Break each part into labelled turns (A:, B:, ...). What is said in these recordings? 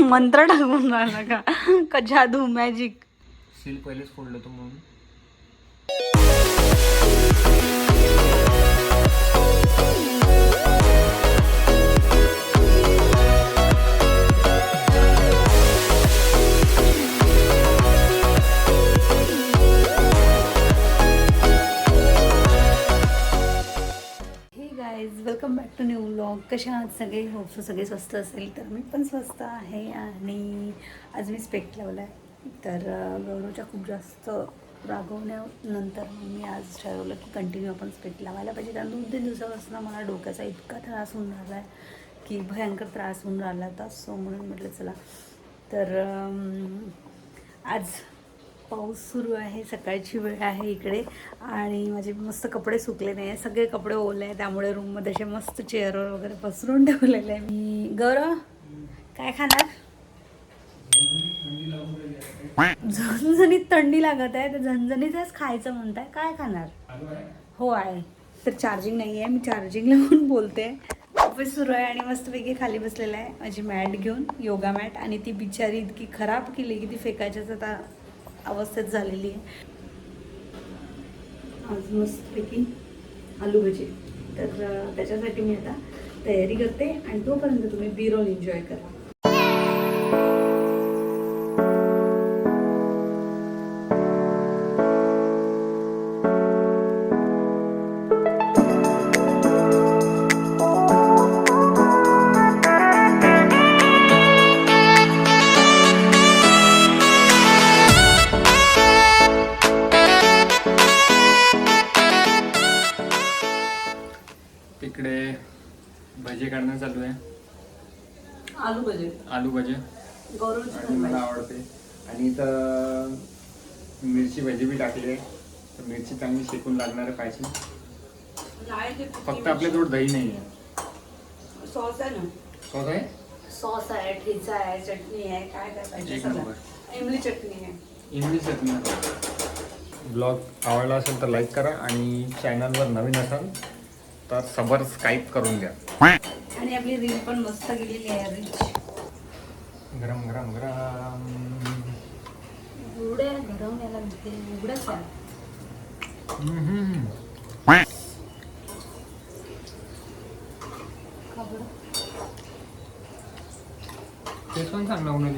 A: मंत्र टाकून राहिला का का जादू मॅजिक
B: सील पहिलेच फोडलं होतं म्हणून.
A: Guys welcome back to new vlog कशा आहात सगळे? होपसो सगळे स्वस्त असेल तर मी पण स्वस्त आहे आणि आज मी स्पेक्ट लावला आहे तर गौरवच्या खूप जास्त रागवण्यानंतर मी आज ठरवलं की कंटिन्यू आपण स्पेक्ट लावायला पाहिजे. कारण दोन तीन दिवसापासून मला डोक्याचा इतका त्रास होऊन राहिला आहे की भयंकर त्रास होऊन राहिला होता. सो म्हणून म्हटलं चला. तर आज पाऊस सुरू आहे सकाळची वेळ आहे इकडे. आणि माझे मस्त कपडे सुकले नाही आहे सगळे कपडे ओले आहे त्यामुळे रूममध्ये असे मस्त चेअरवर वगैरे पसरून ठेवलेले आहे मी. गौरव काय खाणार? झणझणीत थंडी लागत आहे तर झणझणीतच खायचं म्हणताय. काय खाणार? हो आहे तर चार्जिंग नाही आहे मी चार्जिंग लावून बोलते. ऑफिस सुरू आहे आणि मस्तपैकी खाली बसलेलं आहे. माझी मॅट घेऊन योगा मॅट. आणि ती बिचारी इतकी खराब केली की ती फेकायच्याच आता अवस्थेत झालेली आहे. आज मस्तपैकी आलू भजी. तर त्याच्यासाठी मी आता तयारी करते आणि तोपर्यंत तुम्ही बिरोल एन्जॉय करा.
B: लागणार आहे पाहिजे फक्त आपल्याजवळ दही नाही आहे
A: सॉस आहे ना?
B: कसं आहे?
A: सॉस आहे ठेचा आहे चटणी आहे काय काय पाहिजे. इमली चटणी आहे.
B: इमली चटणी. ब्लॉग आवडला असेल तर लाईक करा आणि चॅनलवर नवीन असाल तर सबस्क्राईब करून द्या
A: आणि आपली रील पण मस्त गेलेली आहे रीच
B: गरम गरम गरम.
A: उघड्या घडवण्याला उघड्याच आहे.
B: पण चांगलं होणार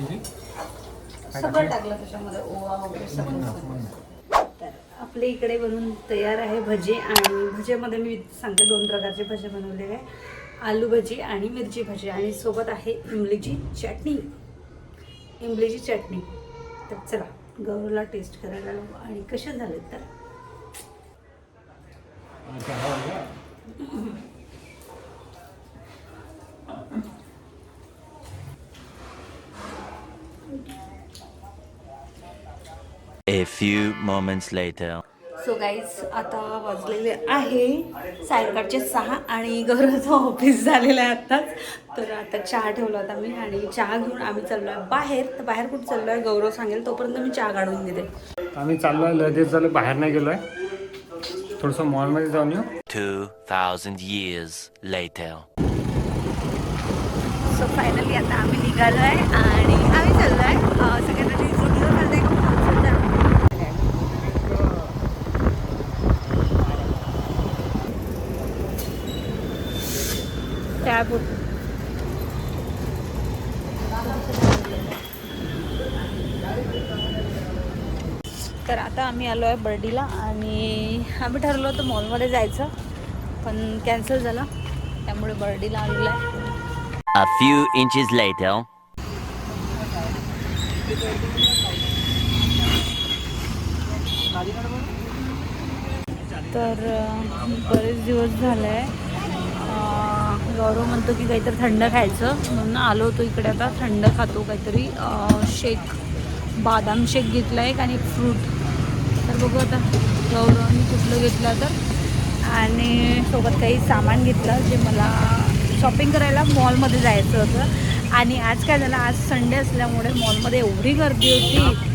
A: सगळं टाकलं त्याच्यामध्ये ओवा वगैरे सगळं तर आपल्या इकडे बनून तयार आहे भजी आणि भजीमध्ये मी सांगते दोन प्रकारचे भजे बनवलेले आहे. आलू भजी आणि मिरची भजी. आणि सोबत आहे इमलीची चटणी. इमलीची चटणी. तर चला गौरवला टेस्ट करायला लावू. आणि कसे झाले तर?
C: A few moments later.
A: So guys आता वाजलेले आहे. सायंकाळचे सहा आणि गौरवचं ऑफिस झालेलं आहे आत्ताच. तर आता चहा ठेवला होता मी आणि चहा घेऊन आम्ही चाललो आहे बाहेर. तर बाहेर कुठं चाललो आहे गौरव सांगेल तोपर्यंत मी चहा काढून देते.
B: आम्ही चाललो आहे लगेच झालं बाहेर नाही गेलो आहे थोडंसं मॉलमध्ये जाऊन येऊ.
C: 2,000 years later.
A: सो फायनली आता आम्ही निघालो आहे आणि आम्ही चाललो आहे सगळ्यांना रिझोर्टवर चाललं आहे का तर आता आम्ही आलो आहे बर्डीला आणि आम्ही ठरलो होतं मॉलमध्ये जायचं पण कॅन्सल झालं. त्यामुळे बर्डीला आलेलं आहे.
C: A few inches later.
A: तर अं, बरेच दिवस झाले आहे गौरव म्हणतो की काहीतरी थंड खायचं म्हणून आलो होतो इकडे आता. थंड खातो काहीतरी अं, शेक बादाम शेक घेतला एक आणि फ्रूट. तर बघू आता गौरवने कुठलं घेतलं तर. आणि सोबत काही सामान घेतलं जे मला शॉपिंग करायला मॉलमध्ये जायचं होतं. आणि आज काय झालं आज संडे असल्यामुळे मॉलमध्ये एवढी गर्दी होती की.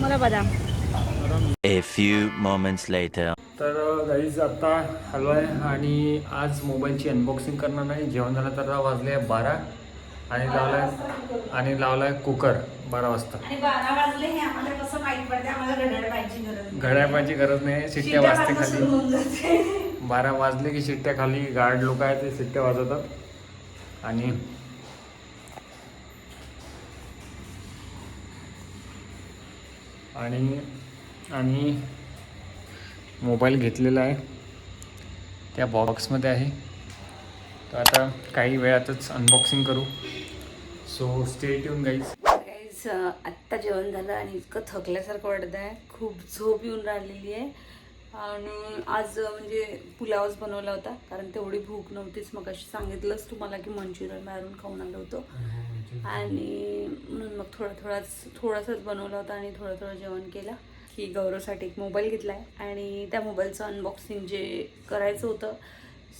A: मला बदाम.
C: A few moments later.
B: तर गाईज आता आलो आहे आणि आज मोबाईलची अनबॉक्सिंग करणार नाही जेवण झालं तर वाजले आहे बारा आणि लावलाय आणि लावलाय कुकर बारा वाजता.
A: आणि बारा वाजले हे आम्हाला कसं माहीत पडते आम्हाला घड्याळ पाहिजे गरज
B: नाही. शिट्ट्या वाजते खाली. बारा वाजले की शिट्ट्या खाली गार्ड लोक आहेत ते शिट्ट्या वाजवतात. आणि आणि आणि मोबाईल घेतलेला आहे. त्या बॉक्समध्ये आहे. तर आता काही वेळातच अनबॉक्सिंग करू. So stay tune guys
A: guys आत्ता जेवण झालं आणि इतकं थकल्यासारखं वाटत आहे खूप झोप येऊन राहिलेली आहे. आणि आज म्हणजे पुलावच बनवला होता. कारण तेवढी भूक नव्हतीच. मग अशी सांगितलंच तुम्हाला की मंचुरियन बाहेरून खाऊन आलो होतो. आणि म्हणून मग थोडा थोडाच थोडासाच बनवला होता आणि थोडं थोडं जेवण केलं. की गौरवसाठी एक मोबाईल घेतला आहे आणि त्या मोबाईलचं अनबॉक्सिंग जे करायचं होतं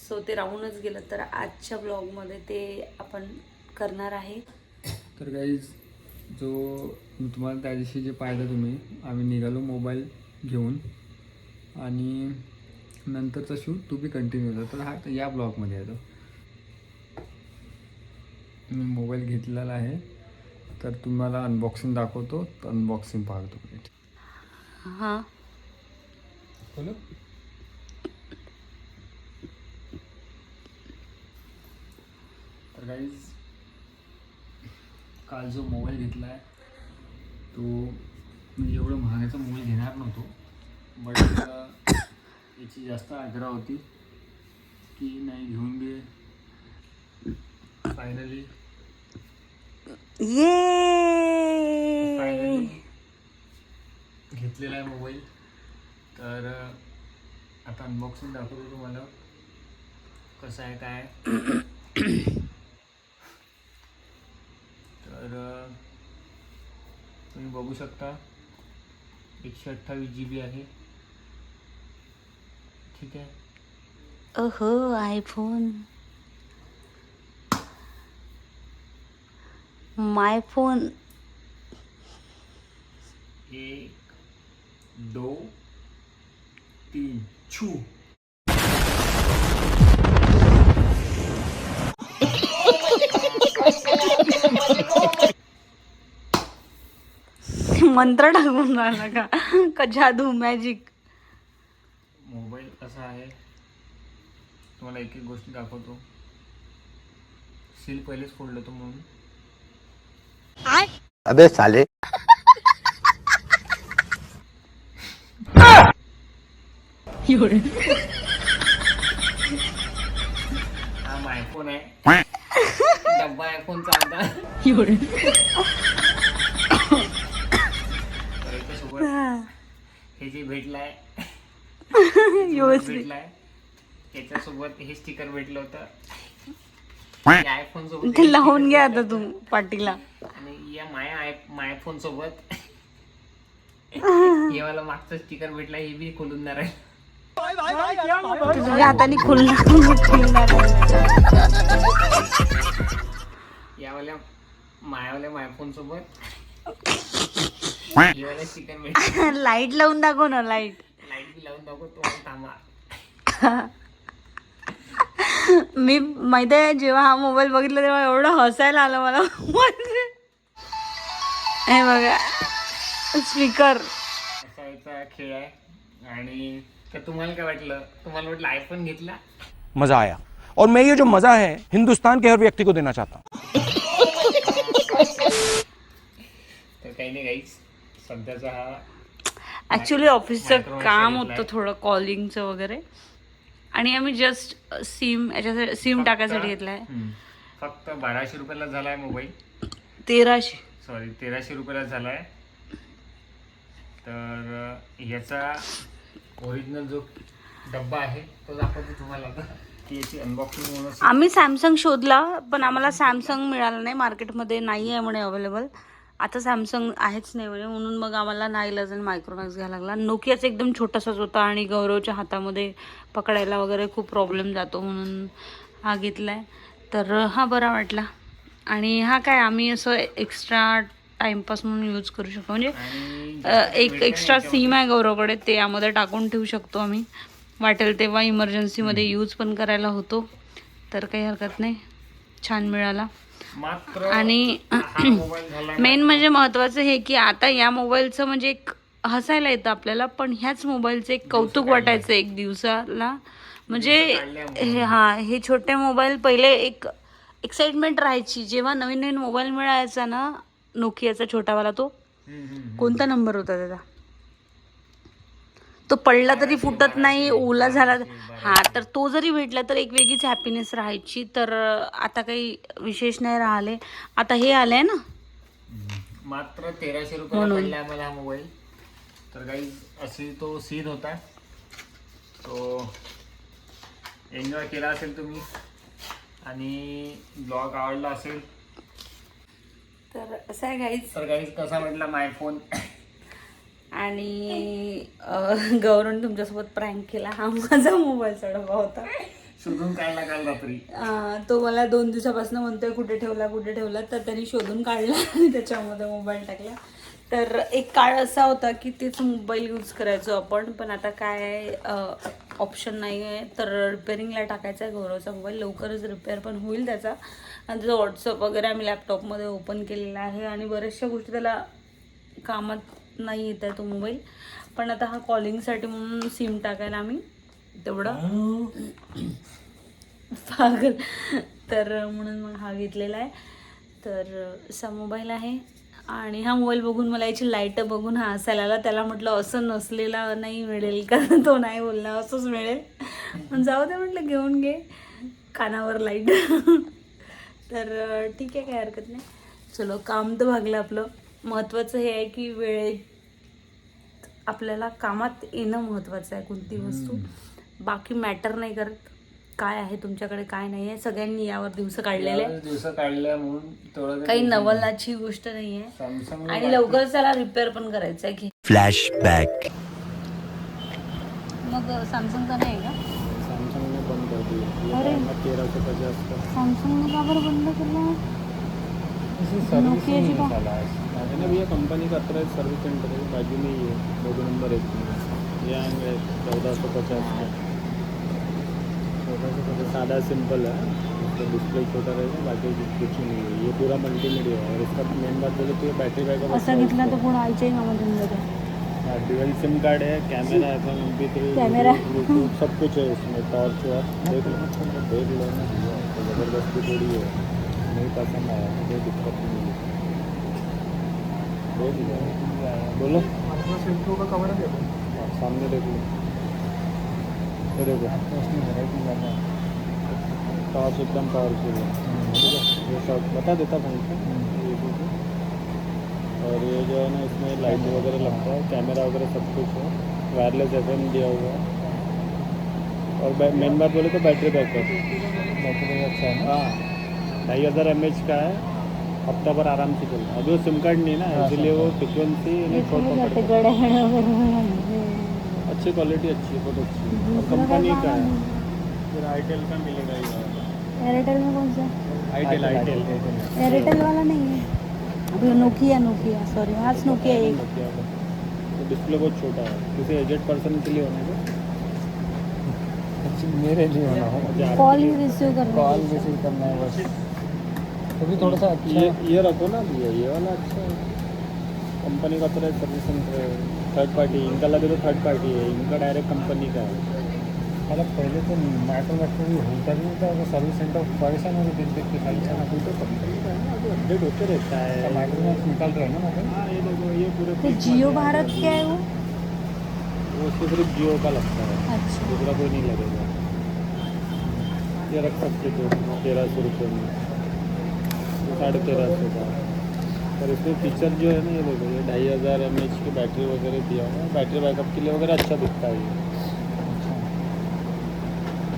A: सो ते राहूनच गेलं. तर आजच्या ब्लॉगमध्ये ते आपण करणार आहे.
B: तर गाईज जो मी तुम्हाला त्या दिवशी जे पाहिलं तुम्ही आम्ही निघालो मोबाईल घेऊन. आणि नंतरचा शूट टू बी कंटिन्यू होता. तर हा तर या ब्लॉगमध्ये येतो मी मोबाईल घेतलेला आहे. तर तुम्हाला अनबॉक्सिंग दाखवतो. तर अनबॉक्सिंग पाहतो
A: हां.
B: बोलो तर गाईज काल जो मोबाईल घेतला आहे तो मी एवढं महागाचा मोबाईल घेणार नव्हतो. बट याची जास्त आग्रह होती की नाही घेऊन घे. फायनली
A: ये!
B: फायनली घेतलेला आहे मोबाईल. तर आता अनबॉक्सिंग दाखवतो तुम्हाला. कसं आहे काय. तर तुम्ही बघू शकता एकशे अठ्ठावीस जी बी आहे. ठीक आहे?
A: ओहो आयफोन माय फोन
B: एक दो तीन छू.
A: मंत्र टाकून राहिला का का जादू मॅजिक
B: मोबाईल कसा आहे? तुम्हाला एक एक गोष्टी दाखवतो. सील पहिलेच फोडलं होतं म्हणून.
D: अबे साले.
B: हा आयफोन आहे. डब्बा आयफोनचा होता तर याच्यासोबत हे जे भेटलाय भेटलाय त्याच्यासोबत हे स्टिकर भेटलं होतं. आयफोन सोबत
A: ते लावून घ्या आता तू पाटीला
B: आणि या माया आय माय फोन सोबत हे मला मागचं स्टिकर भेटला हे बी खोलून आहे.
A: तुझ्या हाताने खुलणार खुलणार
B: यावाल्या मायावाल्या माय फोन सोबत.
A: लाइट लावून दाखव ना
B: लाइट लावून दाखव
A: मी माहिती आहे जेव्हा हा मोबाईल बघितला तेव्हा एवढं हसायला आलं मला. हे बघा स्पीकर
B: खेळ आहे. आणि तुम्हाला काय वाटलं? तुम्हाला वाटलं आयफोन घेतला?
D: मजा आया. और मैं ये जो मजा है हिंदुस्तान के हर व्यक्ति को देना चाहता हूँ।
B: तर काही नाही काहीच. सध्याचा हा
A: ॲक्च्युली ऑफिसचं काम. होतं थोडं कॉलिंगचं वगैरे. आणि आम्ही जस्ट सिम याच्यासाठी सिम टाकायसाठी घेतलाय.
B: हम्म. फक्त बाराशे रुपयाला झालाय मोबाईल
A: तेराशे.
B: सॉरी तेराशे रुपयाला झालाय. तर अं, याचा ओरिजिनल जो डब्बा आहे तो दाखवतो तुम्हाला अनबॉक्सिंग
A: आम्ही सॅमसंग शोधला पण आम्हाला सॅमसंग मिळाला नाही. मार्केटमध्ये नाही आहे म्हणे अवेलेबल आता सॅमसंग आहेच नाही म्हणे म्हणून मग आम्हाला नाही लजन मायक्रोमॅक्स घ्यायला लागला. नोकियाचा एकदम छोटासाच होता आणि गौरवच्या हातामध्ये पकडायला वगैरे खूप प्रॉब्लेम जातो म्हणून हा घेतला आहे तर हा बरा वाटला. आणि हा काय आम्ही असं एक्स्ट्रा टाइमपास म्हणून यूज करू शकतो. म्हणजे
B: आणि
A: एक एक्स्ट्रा सिम आहे गौरवकडे ते यामध्ये टाकून ठेवू शकतो आम्ही. वाटेल तेव्हा इमर्जन्सीमध्ये यूज पण करायला होतो. तर काही हरकत नाही. छान मिळाला. आणि मेन म्हणजे महत्वाचं हे की आता या मोबाईलचं म्हणजे एक हसायला येतं आपल्याला पण ह्याच मोबाईलचं एक कौतुक वाटायचं एक दिवसाला. म्हणजे हे हा हे छोटे मोबाईल पहिले एक एक्साइटमेंट राहायची. जेव्हा नवीन नवीन मोबाईल मिळायचा ना नोकियाचा छोटावाला तो. कोणता नंबर होता त्याचा? तो पडला तरी फुटत नाही ओला झाला. हा तर तो जरी भेटला तर एक वेगळीच हॅपीनेस राहायची. तर आता काही विशेष नाही राहिले. आता हे आलंय ना?
E: मात्र तेराशे पडला आम्हाला हा मोबाईल तर काही अशी तो सीन होता. तो एन्जॉय केला असेल तुम्ही. आणि ब्लॉग आवडला असेल.
A: तर असं आहे गाईज
E: तर काही कसा म्हटला माय फोन
A: आणि गौरवने तुमच्यासोबत प्रँक केला. हा माझा मोबाईलचा डबा होता.
E: शोधून काढला काल रात्री.
A: तो मला दोन दिवसापासून म्हणतोय कुठे ठेवला कुठे ठेवला? तर त्यांनी शोधून काढला आणि त्याच्यामध्ये मोबाईल टाकला. तर एक काळ असा होता की तेच मोबाईल यूज करायचो आपण पण आता काय ऑप्शन नाही आहे तर रिपेअरिंगला टाकायचा आहे गौरवचा मोबाईल. लवकरच रिपेअर पण होईल त्याचा. आणि त्याचा व्हॉट्सअप वगैरे आम्ही लॅपटॉपमध्ये ओपन केलेला आहे. आणि बऱ्याचशा गोष्टी त्याला कामात नाही येत आहे तो मोबाईल. पण आता हा कॉलिंगसाठी म्हणून सिम टाकायला आम्ही. तेवढं. पागल. तर म्हणून मग हा घेतलेला आहे. तर असा मोबाईल आहे. आणि हा मोबाईल बघून मला याची लाइट बघून हा हसायला आला त्याला म्हटलं असं नसलेला नाही मिळेल. का तो नाही बोलला असंच मिळेल. पण जाऊ दे म्हटलं घेऊन घे. कानावर लाइट तर ठीक आहे काय हरकत नाही. चलो काम तर भागलं आपलं. महत्त्वाचं हे आहे की वेळेत आपल्याला कामात येणं महत्त्वाचं आहे कोणती वस्तू. बाकी मॅटर नाही करत. काय आहे तुमच्याकडे काय नाही आहे. सगळ्यांनी यावर दिवस काढलेले आहे.
E: दिवस काढल्या म्हणून
A: काही नवलाची गोष्ट नाही आहे. आणि लवकरच त्याला रिपेअर पण करायचं आहे की.
C: Flashback.
A: मग सॅमसंगचा नाही आहे का?
E: सॅमसंगने बंद. तेराशे पचास का?
A: सॅमसंगने का बरं बंद केलं? नोकियाची का?
E: मैंने भैया कंपनी का अत्र सर्विस सेंटर है बाजू में ही है दो नंबर एक में ये आएँगे चौदह सौ पचास. का चौदह सौ पचास. सादा सिंपल है उसका डिस्प्ले छोटा रहेगा बाकी कुछ नहीं है ये पूरा मल्टीमीडिया है और इसका मेन बात बोले तो ये बैटरी बैकअप
A: असं घेतला तर कोण येऊन जाते
E: डुअल सिम कार्ड है कैमरा है एम पी थ्री
A: कैमरा।
E: सब कुछ है इसमें टॉर्च है देख लो. देख लो ना. ज़बरदस्ती थोड़ी है नहीं पसंद आया कोई दिक्कत नहीं है बोलो। का कवर है सामने देख। लो ये देखो। टॉर्च एकदम पावरफुल है ठीक है? ये सब बता देता को और ये जो है ना इसमें लाइट वगैरह लगता है कैमरा वगैरह सब कुछ है। वायरलेस एफ़ दिया हुआ है। और मेन बात बोले तो बैटरी बैकअप। बैटरी अच्छा है हाँ। ढाई हज़ार एम का है। हफ़्ता भर आराम से चलता अभी वो सिम कार्ड नहीं ना इसलिए वो फ्रिक्वेंसी अच्छी क्वालिटी अच्छी है बहुत अच्छी. है और कंपनी का है फिर आईटेल का मिलेगा ये
A: एयरटेल में कौन सा
E: आईटेल आईटेल
A: एयरटेल वाला नहीं है अभी नोकिया नोकिया सॉरी हाच नोकिया एक.
E: तो डिस्प्ले बहुत छोटा है. किसी एजेड पर्सन के लिए होने का
B: मेरे लिए होना हो।
A: कॉल ही रिसीव करना
B: कॉल रिसीव करना है बस। तो भी थोड़ा सा अच्छा
E: ये ये रखो ना भैया ये वाला अच्छा कंपनी का तरह सर्विस सेंटर है। थर्ड पार्टी इनका लगे तो थर्ड पार्टी है इनका डायरेक्ट कंपनी का है।
B: मतलब पहले तो माइक्रो वैक्रो भी होता नहीं था तो सर्विस सेंटर परेशान हो गए देख के खाली जाना कोई तो कंपनी का है ना
E: अपडेट होते रहता है।
B: माइक्रो वैक्स निकल रहे हैं ना मतलब
E: हाँ ये देखो ये पूरे
A: तो जियो भारत क्या है वो?
E: वो उसको सिर्फ़ जियो का लगता है।
A: अच्छा।
E: दूसरा कोई नहीं लगेगा। ये रख सकते थे तेरह सौ रुपये में। ये साढ़े तेरह सौ का। पर इसमें फीचर जो है ना ये देखो ये ढाई हज़ार एम एच की बैटरी वगैरह दिया हुआ है। बैटरी बैकअप के लिए वगैरह अच्छा दिखता है ये।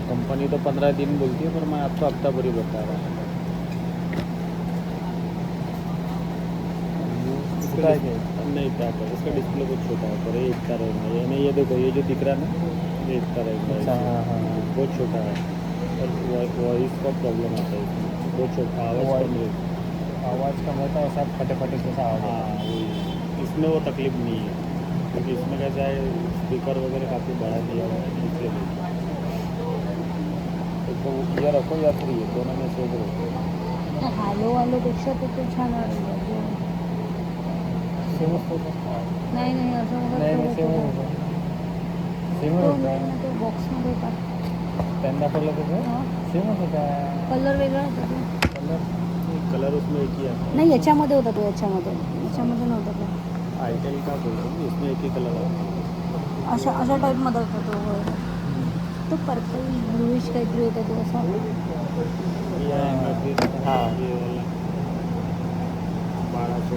E: कंपनी तो पंद्रह दिन बोलती है पर मैं आपको हफ़्ता भर ही बता रहा हूँ।
B: है?
E: नहीं पैक है इसका डिस्प्ले बहुत छोटा है पर ये इतना रहेगा यानी ये देखो ये जो दिख रहा है ना ये इतना रहेगा
B: अच्छा हाँ। हाँ।
E: बहुत छोटा है। और वॉइस का प्रॉब्लम आता है बहुत छोटा आवाज़
B: Voice-
E: कम रहती
B: आवाज़ कम रहता है सब फटे फटे जैसा आवाज़
E: हाँ। इसमें वो तकलीफ़ नहीं है क्योंकि इसमें कैसा है स्पीकर वगैरह काफ़ी बड़ा दिया हुआ है इसलिए।
B: तो ये रखो या फिर ये दोनों में से एक रखो।
A: हॅलो ते छान
B: होता
A: नाही नाही असं
B: होता सेमच
A: तो
B: होता
A: तो बॉक्समध्ये होता
B: त्यांना
A: हा.
B: सेमच होता
A: कलर वेगळा होता तो
B: कलर कलर उसमें एक ही आता
A: नाही याच्यामध्ये होता तो याच्यामध्ये. याच्यामध्ये नव्हता तो.
B: आईटेल का बोलतो उसमें एक ही कलर आता
A: अशा अशा टाईपमध्ये होता तो होय. तो पर्पल ब्लूइश काहीतरी होता तो असा.
B: ये आएगा फिर हाँ ये वाला. बारह सौ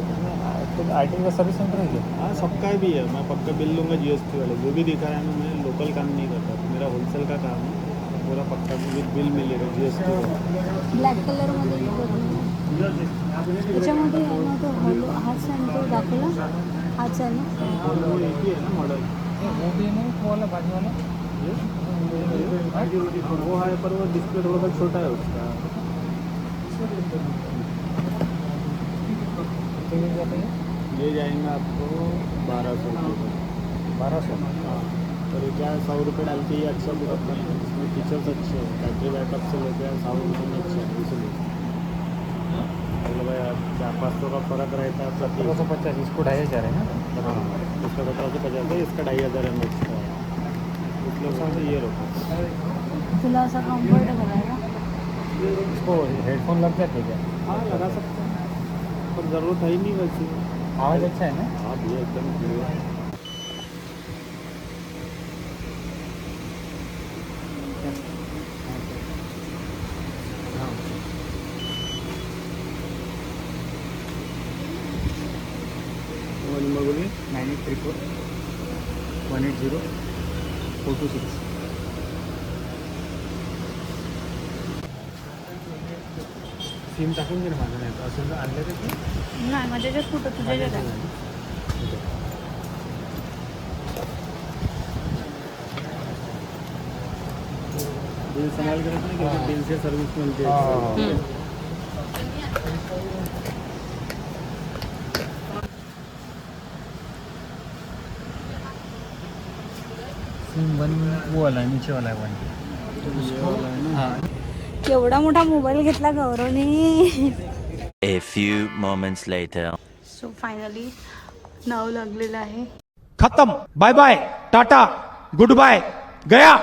B: तो आईटेल का सर्विस सेंटर है क्या
E: हाँ सबका भी है मैं पक्का बिल लूँगा जीएसटी वाले. जो भी दिखा रहा है मैं लोकल काम नहीं करता मेरा होलसेल का काम है पूरा पक्का बिल बिल मिलेगा जीएसटी
A: ब्लॅक कलरमध्ये त्याच्यामध्ये तो हॅलो हाच आहे ना तो दाखवला हाच आहे
E: वो ही है है पर वो डिस्प्ले थोड़ा सा छोटा है उसका
B: हैं
E: ये जाएंगे आपको बारह सौ रुपये.
B: बारह सौ
E: हाँ. ये क्या है सौ रुपये डाल के ये अच्छा है इसमें फीचर्स अच्छे हैं बैटरी बैकअप से लेके साउंड पाँच सौ का फ़र्क रहता है
B: सत्रह सौ पचास इसको ढाई हज़ार है ना?
E: हाँ इसका सत्रह सौ पचास है इसका ढाई हज़ार एम एच का। है कुछ ये रखो
A: कम्फर्टेबल आहे
B: इसको हेडफोन लग जाते क्या?
E: हाँ लगा सकते हैं पर ज़रूरत है ही नहीं वैसे।
B: आवाज़ अच्छा है ना?
E: हाँ भैया एकदम क्लियर मोबाइल बोलिए
B: nine eight three four one eight zero four two six
E: sim टाकून घे ना माझं नाही तर आणलं तर ते?
A: नाही माझ्या ज्यात कुठं? तुझ्या ज्यात.
E: बिल संभाल के रखना क्योंकि बिल से सर्विस मिलती है
B: हाँ सिम वन वो वाला है नीचे वाला है वन है.
A: केवढा मोठा मोबाईल घेतला गौरवने.
C: A few moments later.
A: So finally नाव लागलेलं आहे.
F: खत्म. Bye bye tata good bye गया.